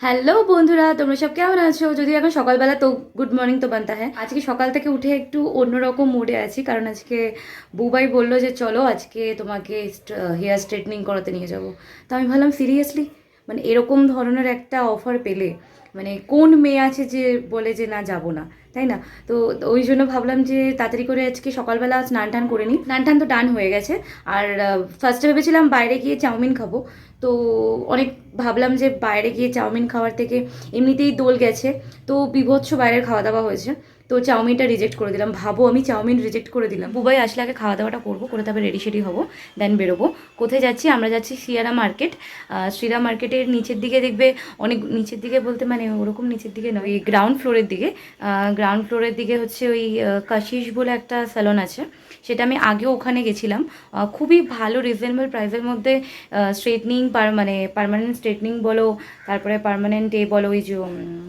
Hello বন্ধুরা, তোমরা সব কেমন আছো? যদি এখন সকালবেলা তো গুড মর্নিং তো বানতা হ্যাঁ আজকে সকাল থেকে উঠে একটু অন্যরকম মুডে আছি, কারণ আজকে বুবাই বলল যে চলো আজকে তোমাকে হেয়ার স্ট্রেটনিং করাতে নিয়ে যাব। তো আমি ভাবলাম সিরিয়াসলি মানে এরকম ধরনের একটা অফার পেলে মানে কোন মেয়ে আছে যে বলে যে না যাব না, তাই না? তো ওই জন্য ভাবলাম যে তাড়াতাড়ি করে আজকে সকালবেলা স্নান টান করে নিই। স্নান টান তো ডান হয়ে গেছে। আর ফার্স্টে ভেবেছিলাম বাইরে গিয়ে চাউমিন খাব। তো অনেক ভাবলাম যে বাইরে গিয়ে চাউমিন খাওয়ার থেকে এমনিতেই দোল গেছে। তো বিভৎস বাইরের খাওয়া দাওয়া হয়েছে। তো চাউমিনটা রিজেক্ট করে দিলাম। ভাবো, আমি চাউমিন রিজেক্ট করে দিলাম। বুবাই আসলে আগে খাওয়া দাওয়াটা করব, করে তারপরে রেডি সেডি হব দেন বেরোবো। কোথায় যাচ্ছি? আমরা যাচ্ছি সিয়ারা মার্কেট। শ্রীরা মার্কেটের নিচের দিকে দেখবে, অনেক নিচের দিকে বলতে মানে ওরকম নিচের দিকে নয়, এই গ্রাউন্ড ফ্লোরের দিকে। গ্রাউন্ড ফ্লোরের দিকে হচ্ছে ওই কাশিস বলে একটা স্যালন আছে। সেটা আমি আগেও ওখানে গেছিলাম। খুবই ভালো রিজনেবল প্রাইসের মধ্যে স্ট্রেটনিং পার মানে পারমানেন্ট স্ট্রেটনিং বলো, তারপরে পারমানেন্ট এ বলো, ওই যে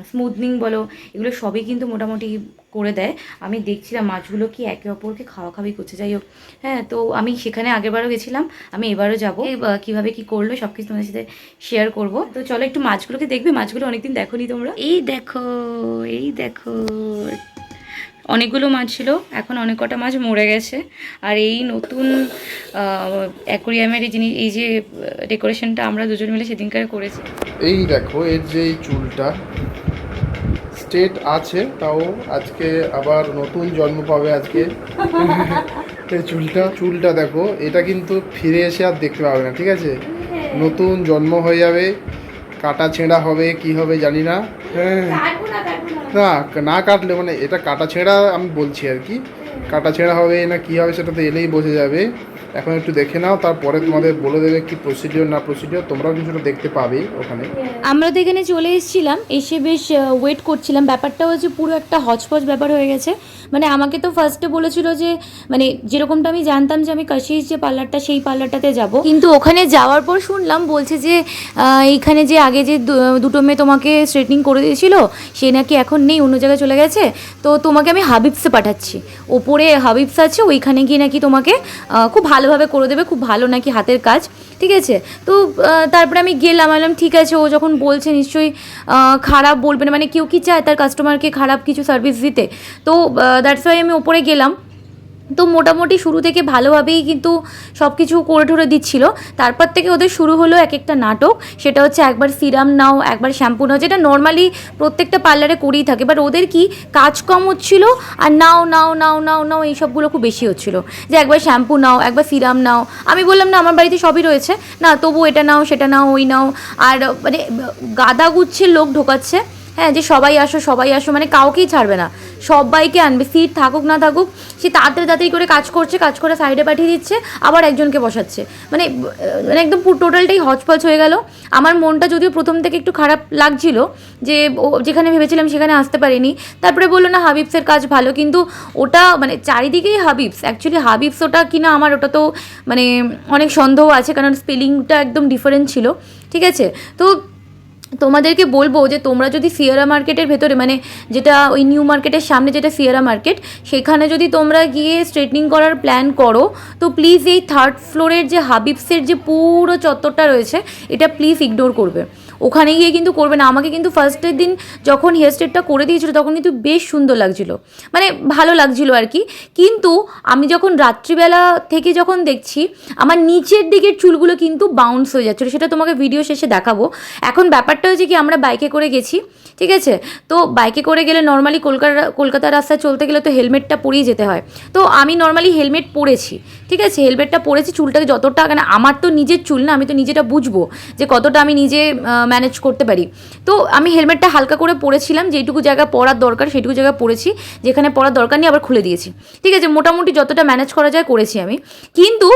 স্মুথনিং বলো, এগুলো সবই কিন্তু মোটামুটি করে দেয়। আমি দেখছিলাম মাছগুলো কি একে অপরকে খাওয়া খাওয়াই করছে। যাই হোক হ্যাঁ তো আমি সেখানে আগেরবারও গেছিলাম, আমি এবারও যাব। কীভাবে কি করল সব কিছু তোমাদের সাথে শেয়ার করব। তো চলো একটু মাছগুলোকে দেখবে, মাছগুলো অনেকদিন দেখো নি তোমরা। এই দেখো এই দেখো। অনেকগুলো মাছ ছিল, এখন অনেক কটা মাছ মরে গেছে। আর এই নতুন অ্যাকোরিয়ামের এই জিনিস, এই যে ডেকোরেশনটা আমরা দুজন মিলে সেদিনকার করেছি। এই দেখো, এর যে চুলটা স্টেট আছে তাও আজকে আবার নতুন জন্ম পাবে আজকে। এই চুলটা চুলটা দেখো এটা কিন্তু ফিরে এসে আর দেখতে পাবে না ঠিক আছে? নতুন জন্ম হয়ে যাবে কাটা ছেঁড়া হবে কি হবে জানি না। হ্যাঁ। না না। কাটলে মানে এটা কাটা ছেঁড়া আমি বলছি আর কি। কাটা ছেঁড়া হবে না কি হবে সেটা তো এলেই বোঝা যাবে। এখন একটু দেখে নাও তারপরে তোমাদের বলে দেবে কি প্রসিডিওর না প্রসিডিওর তোমরাও কিছুটা দেখতে পাবে ওখানে। আমরা তো এখানে চলে এসেছিলাম এসে বেশ ওয়েট করছিলাম। ব্যাপারটা হচ্ছে পুরো একটা হচপচ ব্যাপার হয়ে গেছে। মানে আমাকে তো ফার্স্টে বলেছিল যে মানে যেরকমটা আমি জানতাম যে আমি কাশিস যে পার্লারটা সেই পার্লারটাতে যাব। কিন্তু ওখানে যাওয়ার পর শুনলাম বলছে যে আহ, এইখানে যে আগে যে দুটো মেয়ে তোমাকে স্ট্রেটনিং করে দিয়েছিল সে নাকি এখন নেই অন্য জায়গায় চলে গেছে। তো তোমাকে আমি হাবিবসে পাঠাচ্ছি। ওপরে হাবিবস আছে ওইখানে গিয়ে নাকি তোমাকে খুব খুব ভালোভাবে করে দেবে, খুব ভালো নাকি হাতের কাজ, ঠিক আছে? তো তারপরে আমি গেলাম বললাম, ঠিক আছে। ও যখন বলছে, নিশ্চয়ই খারাপ বলবে না মানে কেউ কি চায় তার কাস্টমারকে খারাপ কিছু সার্ভিস দিতে? তো দ্যাটস ওয়াই আমি ওপরে গেলাম। তো মোটামুটি শুরু থেকে ভালোভাবেই কিন্তু সব কিছু করে ঠরে দিচ্ছিল। তারপর থেকে ওদের শুরু হলো এক একটা নাটক, সেটা হচ্ছে একবার সিরাম নাও, একবার শ্যাম্পু নাও, যেটা নর্মালি প্রত্যেকটা পার্লারে করেই থাকে। বাট ওদের কি কাজ কম হচ্ছিল আর নাও নাও নাও নাও নাও এইসবগুলো খুব বেশি হচ্ছিল। যে একবার শ্যাম্পু নাও, একবার সিরাম নাও, আমি বললাম, না, আমার বাড়িতে সবই রয়েছে। না তবু এটা নাও, সেটা নাও, ওই নাও। আর মানে গাদা গুচ্ছের লোক ঢোকাচ্ছে। হ্যাঁ যে সবাই আসো সবাই আসো মানে কাউকেই ছাড়বে না। সবাইকে আনবে সিট থাকুক না থাকুক, সে তাড়াতাড়ি তাড়াতাড়ি করে কাজ করছে, কাজ করে সাইডে পাঠিয়ে দিচ্ছে, আবার একজনকে বসাচ্ছে। মানে মানে একদম টোটালটাই হচপচ হয়ে গেল। আমার মনটা যদিও প্রথম থেকে একটু খারাপ লাগছিল, যে ও, যেখানে ভেবেছিলাম সেখানে আসতে পারিনি। তারপরে বলল, না, হাবিবসের কাজ ভালো। কিন্তু ওটা মানে চারিদিকেই হাবিবস। অ্যাকচুয়ালি হাবিবস ওটা কিনা আমার ওটা তো মানে অনেক সন্দেহ আছে, কারণ স্পেলিংটা একদম ডিফারেন্ট ছিল। ঠিক আছে? তো তোমাদেরকে বলব যে তোমরা যদি সিয়ারা মার্কেটের ভেতরে মানে যেটা ওই নিউ মার্কেটের সামনে যেটা সিয়ারা মার্কেট সেখানে যদি তোমরা গিয়ে স্ট্রেটনিং করার প্ল্যান করো, তো প্লিজ এই থার্ড ফ্লোরের যে হাবিবসের যে পুরো চত্বরটা রয়েছে, এটা প্লিজ ইগনোর করবে। ওখানে গিয়ে কিন্তু করবে না। আমাকে কিন্তু ফার্স্টের দিন যখন হেয়ার স্ট্রেটটা করে দিয়েছিল, তখন কিন্তু বেশ সুন্দর লাগছিল। মানে ভালো লাগছিল আর কি। কিন্তু আমি যখন রাত্রিবেলা থেকে যখন দেখছি, আমার নিচের দিকের চুলগুলো কিন্তু বাউন্স হয়ে যাচ্ছিল। সেটা তোমাকে ভিডিও শেষে দেখাবো। এখন ব্যাপারটা হচ্ছে কি, আমরা বাইকে করে গেছি, ঠিক আছে? তো বাইকে করে গেলে নর্মালি কলকাতা কলকাতার রাস্তায় চলতে গেলে তো হেলমেটটা পরেই যেতে হয়। তো আমি নর্মালি হেলমেট পরেছি, ঠিক আছে? হেলমেটটা পরেছি, চুলটাকে যতটা মানে আমার তো নিজের চুল না, আমি তো নিজেটা বুঝব যে কতটা আমি নিজে ম্যানেজ করতে পারি। তো আমি হেলমেটটা হালকা করে পরেছিলাম যেটুকু জায়গা পরার দরকার সেটুকু জায়গা পরেছি, যেখানে পরার দরকার নেই আবার খুলে দিয়েছি। ঠিক আছে, মোটামুটি যতটা ম্যানেজ করা যায় করেছি আমি। কিন্তু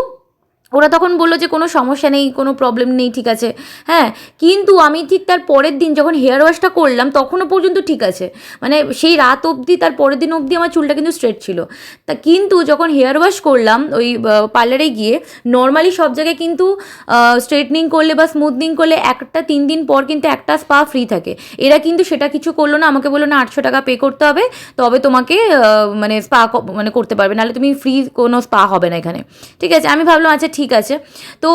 ওরা তখন বলল যে কোনো সমস্যা নেই, কোনো প্রবলেম নেই, ঠিক আছে। হ্যাঁ কিন্তু আমি ঠিক তার পরের দিন যখন হেয়ার ওয়াশটা করলাম, তখনও পর্যন্ত ঠিক আছে। মানে সেই রাত অবধি, তার পরের দিন অবধি আমার চুলটা কিন্তু স্ট্রেট ছিল। তা কিন্তু যখন হেয়ার ওয়াশ করলাম, ওই পার্লারে গিয়ে নর্মালি সব জায়গায় কিন্তু স্ট্রেটনিং করলে বা স্মুথনিং করলে একটা তিন দিন পর কিন্তু একটা স্পা ফ্রি থাকে। এরা কিন্তু সেটা কিছু করল না, আমাকে বলল, না, আটশো টাকা পে করতে হবে, তবে তোমাকে মানে স্পা মানে করতে পারবে। নাহলে তুমি ফ্রি কোনো স্পা হবে না এখানে। ঠিক আছে, আমি ভাবলাম আচ্ছা ঠিক ঠিক আছে। তো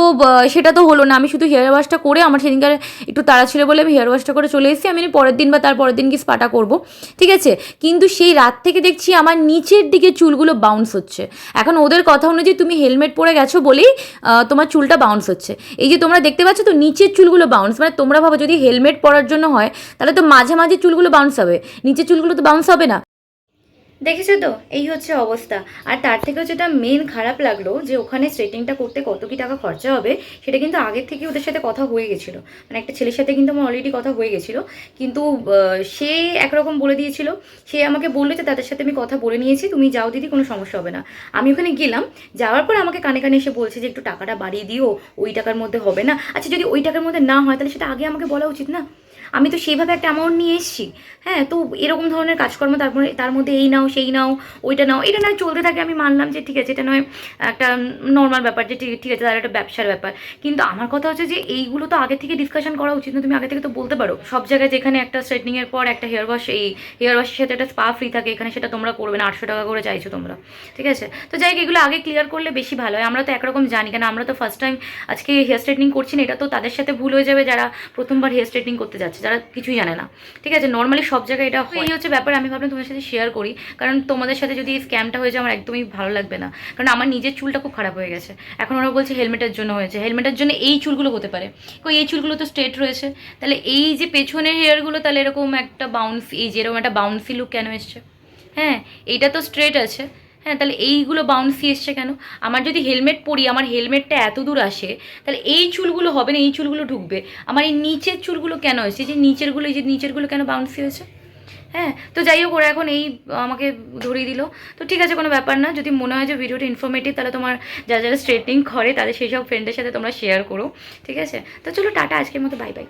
সেটা তো হলো না। আমি শুধু হেয়ার ওয়াশটা করে আমার সেদিনকার একটু তাড়া ছিল বলে আমি হেয়ার ওয়াশটা করে চলে এসেছি। আমি পরের দিন বা তার পরের দিন কি স্পাটা করব। ঠিক আছে? কিন্তু সেই রাত থেকে দেখছি আমার নিচের দিকে চুলগুলো বাউন্স হচ্ছে। এখন ওদের কথা অনুযায়ী তুমি হেলমেট পরে গেছো বলেই তোমার চুলটা বাউন্স হচ্ছে। এই যে তোমরা দেখতে পাচ্ছ তো, নিচের চুলগুলো বাউন্স মানে তোমরা ভাবো যদি হেলমেট পরার জন্য হয়, তাহলে তো মাঝে মাঝে চুলগুলো বাউন্স হবে। নিচের চুলগুলো তো বাউন্স হবে না। দেখেছ তো? এই হচ্ছে অবস্থা। আর তার থেকেও যেটা মেন খারাপ লাগল, যে ওখানে স্ট্রেটিংটা করতে কত কি টাকা খরচা হবে, সেটা কিন্তু আগের থেকে ওদের সাথে কথা হয়ে গেছিল। মানে একটা ছেলের সাথে কিন্তু আমার অলরেডি কথা হয়ে গেছিল। কিন্তু সে একরকম বলে দিয়েছিল। সে আমাকে বলল যে, তাদের সাথে আমি কথা বলে নিয়েছি, তুমি যাও দিদি, কোনো সমস্যা হবে না। আমি ওখানে গেলাম, যাওয়ার পর আমাকে কানে কানে এসে বলছে যে, একটু টাকাটা বাড়িয়ে দিও, ওই টাকার মধ্যে হবে না। আচ্ছা যদি ওই টাকার মধ্যে না হয়, তাহলে সেটা আগে আমাকে বলা উচিত না? আমি তো সেইভাবে একটা অ্যামাউন্ট নিয়ে এসেছি। হ্যাঁ তো এরকম ধরনের কাজকর্ম তারপরে, তার মধ্যে এই নাও, সেই নাও, ওইটা নাও, এটা নয় চলতে থাকে, আমি মানলাম যে ঠিক আছে, এটা নয়, একটা নর্মাল ব্যাপার যে ঠিক আছে, তার একটা ব্যবসার ব্যাপার। কিন্তু আমার কথা হচ্ছে যে এইগুলো তো আগে থেকে ডিসকাশন করা উচিত না, তুমি আগে থেকে তো বলতে পারো। সব জায়গায় যেখানে একটা স্ট্রেটনিংয়ের পর একটা হেয়ার ওয়াশ এই হেয়ার ওয়াশের সাথে একটা স্পা ফ্রি থাকে, এখানে সেটা তোমরা করবে না, আটশো টাকা করে চাইছো তোমরা। ঠিক আছে? তো যাই এগুলো আগে ক্লিয়ার করলে বেশি ভালো হয়। আমরা তো একরকম জানি, কেন আমরা তো ফার্স্ট টাইম আজকে হেয়ার স্ট্রেটনিং করছি না, এটা তো তাদের সাথে ভুল হয়ে যাবে যারা প্রথমবার হেয়ার স্ট্রেটনিং করতে যাচ্ছে। যারা কিছুই জানে না। ঠিক আছে নর্মালি সব জায়গায় এটা। এই হচ্ছে ব্যাপার আমি ভাবলাম তোমার সাথে শেয়ার করি। কারণ তোমাদের সাথে যদি এই স্ক্যামটা হয়ে যায় আমার একদমই ভালো লাগবে না। কারণ আমার নিজের চুলটা খুব খারাপ হয়ে গেছে। এখন ওরা বলছে হেলমেটের জন্য হয়েছে। হেলমেটের জন্য এই চুলগুলো হতে পারে। কই এই চুলগুলো তো স্ট্রেট রয়েছে। তাহলে এই যে পেছনের হেয়ারগুলো তাহলে এরকম একটা বাউন্সি এই যে এরকম একটা বাউন্সি লুক কেন এসছে? হ্যাঁ এইটা তো স্ট্রেট আছে। হ্যাঁ তাহলে এইগুলো বাউন্সি এসছে কেন? আমার যদি হেলমেট পরি, আমার হেলমেটটা এত দূর আসে, তাহলে এই চুলগুলো হবে না, এই চুলগুলো ঢুকবে। আমার এই নিচের চুলগুলো কেন এই যে নিচেরগুলো, এই যে নিচেরগুলো কেন বাউন্সি হয়েছে? হ্যাঁ তো যাই হোক, ওরা এখন এই, আমাকে ধরিয়ে দিল। তো ঠিক আছে, কোনো ব্যাপার না। যদি মনে হয় যে ভিডিওটা ইনফরমেটিভ তাহলে তোমার যারা যারা স্ট্রেটনিং করে, তাদের সেই সব ফ্রেন্ডের সাথে তোমরা শেয়ার করো। ঠিক আছে? তো চলো, টাটা, আজকের মতো বাই বাই